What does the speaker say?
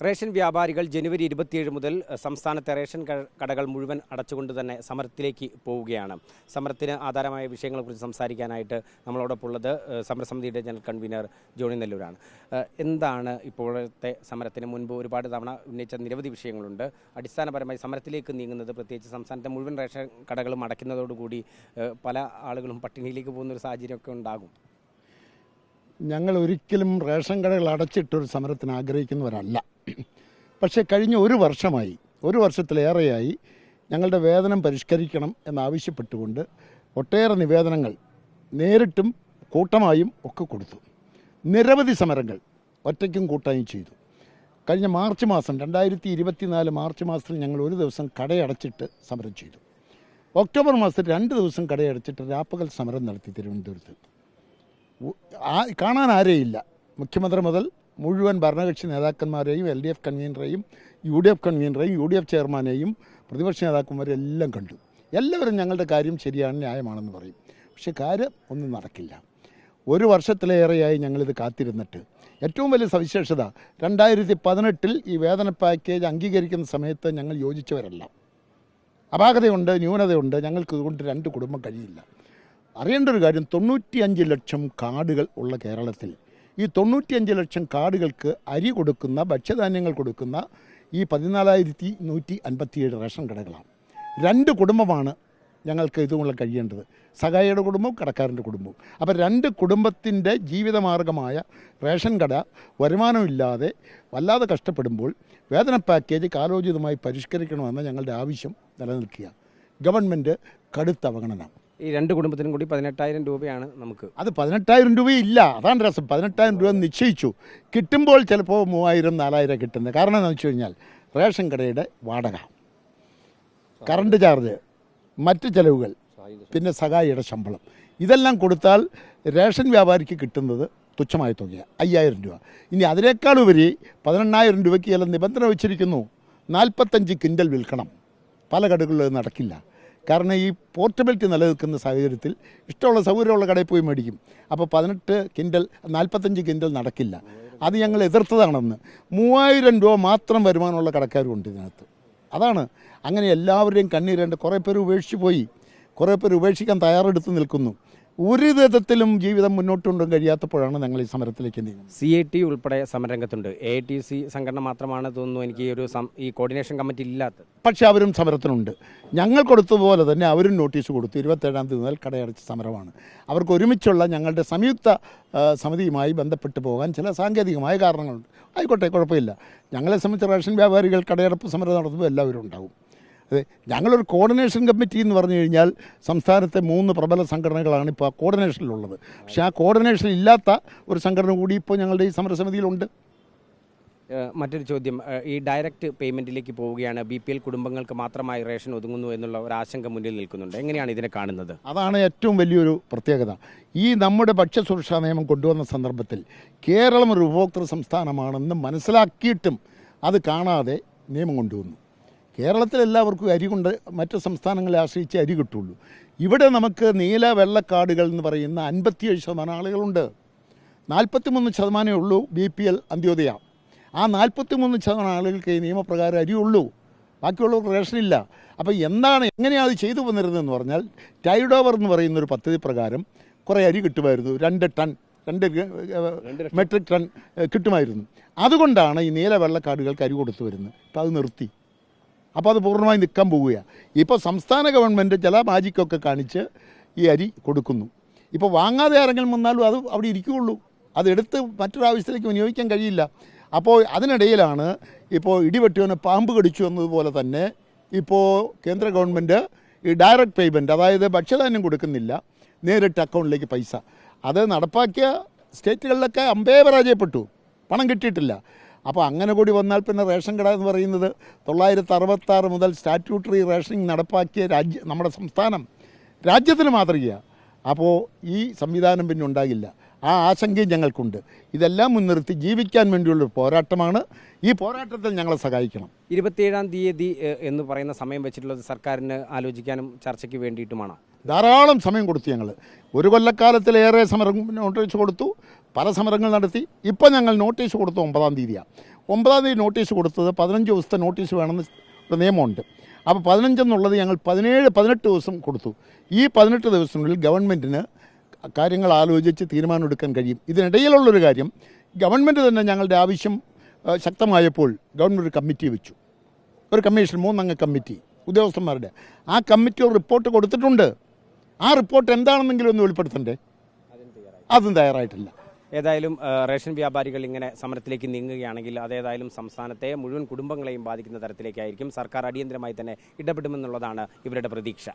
Ration വ്യാപാരികൾ ജനുവരി ഇരുപത്തിയേഴ് മുതൽ സംസ്ഥാനത്തെ റേഷൻ കടകൾ മുഴുവൻ അടച്ചുകൊണ്ട് തന്നെ സമരത്തിലേക്ക് പോവുകയാണ്. സമരത്തിന് ആധാരമായ വിഷയങ്ങളെക്കുറിച്ച് സംസാരിക്കാനായിട്ട് നമ്മളോടൊപ്പം ഉള്ളത് അഹ്, സമരസമിതിയുടെ ജനറൽ കൺവീനർ ജോണി നെല്ലൂരാണ്. എന്താണ് ഇപ്പോഴത്തെ സമരത്തിന് മുൻപ് ഒരുപാട് തവണ ഉന്നയിച്ച നിരവധി വിഷയങ്ങളുണ്ട്. അടിസ്ഥാനപരമായി സമരത്തിലേക്ക് നീങ്ങുന്നത് പ്രത്യേകിച്ച് സംസ്ഥാനത്തെ മുഴുവൻ റേഷൻ കടകളും അടയ്ക്കുന്നതോടുകൂടി പല ആളുകളും പട്ടിണിയിലേക്ക് പോകുന്ന ഒരു സാഹചര്യമൊക്കെ ഉണ്ടാകും. ഞങ്ങൾ ഒരിക്കലും റേഷൻ കടകൾ അടച്ചിട്ടൊരു സമരത്തിന് ആഗ്രഹിക്കുന്നവരല്ല. പക്ഷേ കഴിഞ്ഞ ഒരു വർഷമായി ഒരു വർഷത്തിലേറെയായി ഞങ്ങളുടെ വേതനം പരിഷ്കരിക്കണം എന്നാവശ്യപ്പെട്ടുകൊണ്ട് ഒട്ടേറെ നിവേദനങ്ങൾ നേരിട്ടും കൂട്ടമായും ഒക്കെ കൊടുത്തു. നിരവധി സമരങ്ങൾ ഒറ്റയ്ക്കും കൂട്ടായും ചെയ്തു. കഴിഞ്ഞ മാർച്ച് മാസം രണ്ടായിരത്തി ഇരുപത്തിനാല് മാർച്ച് മാസത്തിൽ ഞങ്ങൾ ഒരു ദിവസം കടയടച്ചിട്ട് സമരം ചെയ്തു. ഒക്ടോബർ മാസത്തിൽ രണ്ട് ദിവസം കടയടച്ചിട്ട് രാപ്പകൽ സമരം നടത്തി തിരുവനന്തപുരത്ത്. ആ കാണാൻ ആരെയില്ല. മുഖ്യമന്ത്രി മുതൽ മുഴുവൻ ഭരണകക്ഷി നേതാക്കന്മാരെയും എൽ ഡി എഫ് കൺവീനറെയും യു ഡി എഫ് കൺവീനറെയും യു ഡി എഫ് ചെയർമാനെയും പ്രതിപക്ഷ നേതാക്കന്മാരെയും എല്ലാം കണ്ടു. എല്ലാവരും ഞങ്ങളുടെ കാര്യം ശരിയാണ് ന്യായമാണെന്ന് പറയും. പക്ഷേ കാര്യം ഒന്നും നടക്കില്ല. ഒരു വർഷത്തിലേറെയായി ഞങ്ങളിത് കാത്തിരുന്നിട്ട്. ഏറ്റവും വലിയ സവിശേഷത രണ്ടായിരത്തി പതിനെട്ടിൽ ഈ വേതന പാക്കേജ് അംഗീകരിക്കുന്ന സമയത്ത് ഞങ്ങൾ യോജിച്ചവരല്ല. അപാകതയുണ്ട് ന്യൂനതയുണ്ട് ഞങ്ങൾക്ക് ഇതുകൊണ്ട് രണ്ട് കുടുംബം കഴിയില്ല. അറിയേണ്ട ഒരു കാര്യം തൊണ്ണൂറ്റിയഞ്ച് ലക്ഷം കാർഡുകൾ ഉള്ള കേരളത്തിൽ ഈ തൊണ്ണൂറ്റിയഞ്ച് ലക്ഷം കാർഡുകൾക്ക് അരി കൊടുക്കുന്ന ഭക്ഷ്യധാന്യങ്ങൾ കൊടുക്കുന്ന ഈ പതിനാലായിരത്തി നൂറ്റി അൻപത്തിയേഴ് റേഷൻ കടകളാണ്. രണ്ട് കുടുംബമാണ് ഞങ്ങൾക്ക് ഇതുമുള്ള കഴിയേണ്ടത്. സഹായിയുടെ കുടുംബവും കടക്കാരന്റെ കുടുംബവും. അപ്പോൾ രണ്ട് കുടുംബത്തിന്റെ ജീവിതമാർഗമായ റേഷൻ കട വരുമാനമില്ലാതെ വല്ലാതെ കഷ്ടപ്പെടുമ്പോൾ വേതന പാക്കേജ് കാലോചിതമായി പരിഷ്കരിക്കണമെന്ന ഞങ്ങളുടെ ആവശ്യം നിലനിൽക്കുക ഗവൺമെന്റ് കടുത്ത അവഗണന ഈ രണ്ട് കുടുംബത്തിനും കൂടി പതിനെട്ടായിരം രൂപയാണ് നമുക്ക്. അത് പതിനെട്ടായിരം രൂപയില്ല അതാണ് രസം. പതിനെട്ടായിരം രൂപ നിശ്ചയിച്ചു. കിട്ടുമ്പോൾ ചിലപ്പോൾ മൂവായിരം നാലായിരം കിട്ടുന്നത്. കാരണം എന്താണെന്ന് വെച്ച് കഴിഞ്ഞാൽ റേഷൻ കടയുടെ വാടക കറണ്ട് ചാർജ് മറ്റ് ചിലവുകൾ പിന്നെ സഹായിയുടെ ശമ്പളം. ഇതെല്ലാം കൊടുത്താൽ റേഷൻ വ്യാപാരിക്ക് കിട്ടുന്നത് തുച്ഛമായ തുകയാണ് അയ്യായിരം രൂപ. ഇനി അതിനേക്കാൾ ഉപരി പതിനെണ്ണായിരം രൂപയ്ക്ക് ചില നിബന്ധന വെച്ചിരിക്കുന്നു. നാൽപ്പത്തഞ്ച് ക്വിന്റൽ വിൽക്കണം. പല കടകളിലും നടക്കില്ല. കാരണം ഈ പോർട്ടബിലിറ്റി നിലനിൽക്കുന്ന സാഹചര്യത്തിൽ ഇഷ്ടമുള്ള സൗകര്യമുള്ള കടയിൽ പോയി മേടിക്കും. അപ്പോൾ പതിനെട്ട് കിൻഡൽ നാൽപ്പത്തഞ്ച് കിൻഡൽ നടക്കില്ല. അത് ഞങ്ങൾ എതിർത്തതാണെന്ന്. മൂവായിരം രൂപ മാത്രം വരുമാനമുള്ള കടക്കാരുണ്ട് ഇതിനകത്ത്. അതാണ്. അങ്ങനെ എല്ലാവരുടെയും കണ്ണീരേണ്ട കുറേ പേര് ഉപേക്ഷിച്ച് പോയി. കുറേ പേര് ഉപേക്ഷിക്കാൻ തയ്യാറെടുത്ത് നിൽക്കുന്നു. ഒരു വിധത്തിലും ജീവിതം മുന്നോട്ട് കൊണ്ടും കഴിയാത്തപ്പോഴാണ് ഞങ്ങൾ ഈ സമരത്തിലേക്ക് നീങ്ങുന്നത്. സി എ ടി ഉൾപ്പെടെ സമരരംഗത്തുണ്ട്. എ ടി സി സംഘടന മാത്രമാണ് തോന്നുന്നു എനിക്ക് ഈ ഒരു ഈ കോർഡിനേഷൻ കമ്മിറ്റി ഇല്ലാത്ത പക്ഷേ അവരും സമരത്തിനുണ്ട്. ഞങ്ങൾ കൊടുത്തതുപോലെ തന്നെ അവരും നോട്ടീസ് കൊടുത്തു. ഇരുപത്തേഴാം തീയതി മുതൽ കടയടച്ച സമരമാണ്. അവർക്ക് ഒരുമിച്ചുള്ള ഞങ്ങളുടെ സംയുക്ത സമിതിയുമായി ബന്ധപ്പെട്ട് പോകാൻ ചില സാങ്കേതികമായ കാരണങ്ങളുണ്ട്. ആയിക്കോട്ടെ കുഴപ്പമില്ല. ഞങ്ങളെ സംബന്ധിച്ച് റേഷൻ വ്യാപാരികൾ കടയടപ്പ് സമരം നടത്തുമ്പോൾ എല്ലാവരും ഉണ്ടാവും അതെ ഞങ്ങളൊരു കോർഡിനേഷൻ കമ്മിറ്റി എന്ന് പറഞ്ഞു കഴിഞ്ഞാൽ സംസ്ഥാനത്തെ മൂന്ന് പ്രബല സംഘടനകളാണ് ഇപ്പോൾ ആ കോർഡിനേഷനിലുള്ളത് പക്ഷേ ആ കോർഡിനേഷൻ ഇല്ലാത്ത ഒരു സംഘടന കൂടി ഇപ്പോൾ ഞങ്ങളുടെ ഈ സമരസമിതിയിലുണ്ട്. മറ്റൊരു ചോദ്യം. ഈ ഡയറക്റ്റ് പേയ്മെന്റിലേക്ക് പോവുകയാണ്. ബി പി എൽ കുടുംബങ്ങൾക്ക് മാത്രമായി റേഷൻ ഒതുങ്ങുന്നു എന്നുള്ള ഒരു ആശങ്ക മുന്നിൽ നിൽക്കുന്നുണ്ട്. എങ്ങനെയാണ് ഇതിനെ കാണുന്നത്? അതാണ് ഏറ്റവും വലിയൊരു പ്രത്യേകത. ഈ നമ്മുടെ ഭക്ഷ്യസുരക്ഷാ നിയമം കൊണ്ടുവന്ന സന്ദർഭത്തിൽ കേരളം ഒരു ഉപഭോക്തൃ സംസ്ഥാനമാണെന്ന് മനസ്സിലാക്കിയിട്ടും അത് കാണാതെ നിയമം കൊണ്ടുവന്നു. കേരളത്തിൽ എല്ലാവർക്കും അരി കൊണ്ട് മറ്റ് സംസ്ഥാനങ്ങളെ ആശ്രയിച്ച് അരി കിട്ടുള്ളൂ. ഇവിടെ നമുക്ക് നീല വെള്ളക്കാടുകൾ എന്ന് പറയുന്ന അൻപത്തിയേഴ് ശതമാനം ആളുകളുണ്ട്. നാൽപ്പത്തിമൂന്ന് ശതമാനമേ ഉള്ളൂ ബി പി എൽ അന്ത്യോദയ. ആ നാൽപ്പത്തിമൂന്ന് ശതമാനം ആളുകൾക്ക് ഈ നിയമപ്രകാരം അരിയുള്ളൂ. ബാക്കിയുള്ളവർക്ക് റേഷനില്ല. അപ്പോൾ എന്താണ് എങ്ങനെയാണ് അത് ചെയ്തു വന്നിരുന്നതെന്ന് പറഞ്ഞാൽ ടൈഡ് ഓവർ എന്ന് പറയുന്ന ഒരു പദ്ധതി പ്രകാരം കുറേ അരി കിട്ടുമായിരുന്നു. രണ്ട് ടൺ രണ്ട് മെട്രിക് ടൺ കിട്ടുമായിരുന്നു. അതുകൊണ്ടാണ് ഈ നീല വെള്ളക്കാടുകൾക്ക് അരി കൊടുത്തു വരുന്നത്. ഇപ്പോൾ അത് നിർത്തി. അപ്പോൾ അത് പൂർണമായി നിൽക്കാൻ പോവുകയാണ്. ഇപ്പോൾ സംസ്ഥാന ഗവൺമെന്റ് ചില മാജിക്കൊക്കെ കാണിച്ച് ഈ അരി കൊടുക്കുന്നു. ഇപ്പോൾ വാങ്ങാതെ ആരെങ്കിലും വന്നാലും അത് അവിടെ ഇരിക്കുകയുള്ളൂ. അതെടുത്ത് മറ്റൊരാവശ്യത്തിലേക്ക് വിനിയോഗിക്കാൻ കഴിയില്ല. അപ്പോൾ അതിനിടയിലാണ് ഇപ്പോൾ ഇടിവെട്ടിയവനെ പാമ്പ് കടിച്ചു എന്നതുപോലെ തന്നെ ഇപ്പോൾ കേന്ദ്ര ഗവൺമെന്റ് ഈ ഡയറക്റ്റ് പേയ്മെന്റ് അതായത് ഭക്ഷ്യധാന്യം കൊടുക്കുന്നില്ല നേരിട്ട് അക്കൗണ്ടിലേക്ക് പൈസ. അത് നടപ്പാക്കിയ സ്റ്റേറ്റുകളിലൊക്കെ അമ്പേ പരാജയപ്പെട്ടു. പണം കിട്ടിയിട്ടില്ല. അപ്പോൾ അങ്ങനെ കൂടി വന്നാൽ പിന്നെ റേഷൻ കട എന്ന് പറയുന്നത് തൊള്ളായിരത്തി അറുപത്താറ് മുതൽ സ്റ്റാറ്റ്യൂട്ടറി റേഷനിങ് നടപ്പാക്കിയ രാജ്യ നമ്മുടെ സംസ്ഥാനം രാജ്യത്തിന് മാതൃകയാണ്. അപ്പോൾ ഈ സംവിധാനം പിന്നെ ഉണ്ടാകില്ല. ആ ആശങ്കയും ഞങ്ങൾക്കുണ്ട്. ഇതെല്ലാം മുൻനിർത്തി ജീവിക്കാൻ വേണ്ടിയുള്ളൊരു പോരാട്ടമാണ്. ഈ പോരാട്ടത്തിൽ ഞങ്ങളെ സഹായിക്കണം. ഇരുപത്തിയേഴാം തീയതി എന്ന് പറയുന്ന സമയം വെച്ചിട്ടുള്ളത് സർക്കാരിന് ആലോചിക്കാനും ചർച്ചയ്ക്ക് വേണ്ടിയിട്ടുമാണ്. ധാരാളം സമയം കൊടുത്തു ഞങ്ങൾ ഒരു കൊല്ലക്കാലത്തിലേറെ സമരം നോട്ടീസ് കൊടുത്തു. പല സമരങ്ങൾ നടത്തി. ഇപ്പം ഞങ്ങൾ നോട്ടീസ് കൊടുത്തു ഒമ്പതാം തീയതിയാണ് ഒമ്പതാം തീയതി നോട്ടീസ് കൊടുത്തത് പതിനഞ്ച് ദിവസത്തെ നോട്ടീസ് വേണമെന്ന് ഒരു നിയമമുണ്ട്. അപ്പോൾ പതിനഞ്ചെന്നുള്ളത് ഞങ്ങൾ പതിനേഴ് പതിനെട്ട് ദിവസം കൊടുത്തു. ഈ പതിനെട്ട് ദിവസത്തിനുള്ളിൽ ഗവൺമെന്റിന് കാര്യങ്ങൾ ആലോചിച്ച് തീരുമാനമെടുക്കാൻ കഴിയും. ഇതിനിടയിലുള്ളൊരു കാര്യം ഗവൺമെന്റ് തന്നെ ഞങ്ങളുടെ ആവശ്യം ശക്തമായപ്പോൾ ഗവൺമെന്റ് ഒരു കമ്മിറ്റി വെച്ചു. ഒരു കമ്മീഷൻ മൂന്നംഗ കമ്മിറ്റി ഉദ്യോഗസ്ഥന്മാരുടെ. ആ കമ്മിറ്റി ഒരു റിപ്പോർട്ട് കൊടുത്തിട്ടുണ്ട്. ആ റിപ്പോർട്ട് എന്താണെന്നെങ്കിലും ഒന്ന് വെളിപ്പെടുത്തണ്ടേ? അതും തയ്യാറായിട്ടില്ല. ഏതായാലും റേഷൻ വ്യാപാരികൾ ഇങ്ങനെ സമരത്തിലേക്ക് നീങ്ങുകയാണെങ്കിൽ അതേതായാലും സംസ്ഥാനത്തെ മുഴുവൻ കുടുംബങ്ങളെയും ബാധിക്കുന്ന തരത്തിലേക്കായിരിക്കും സർക്കാർ അടിയന്തരമായി തന്നെ ഇടപെടുമെന്നുള്ളതാണ് ഇവരുടെ പ്രതീക്ഷ.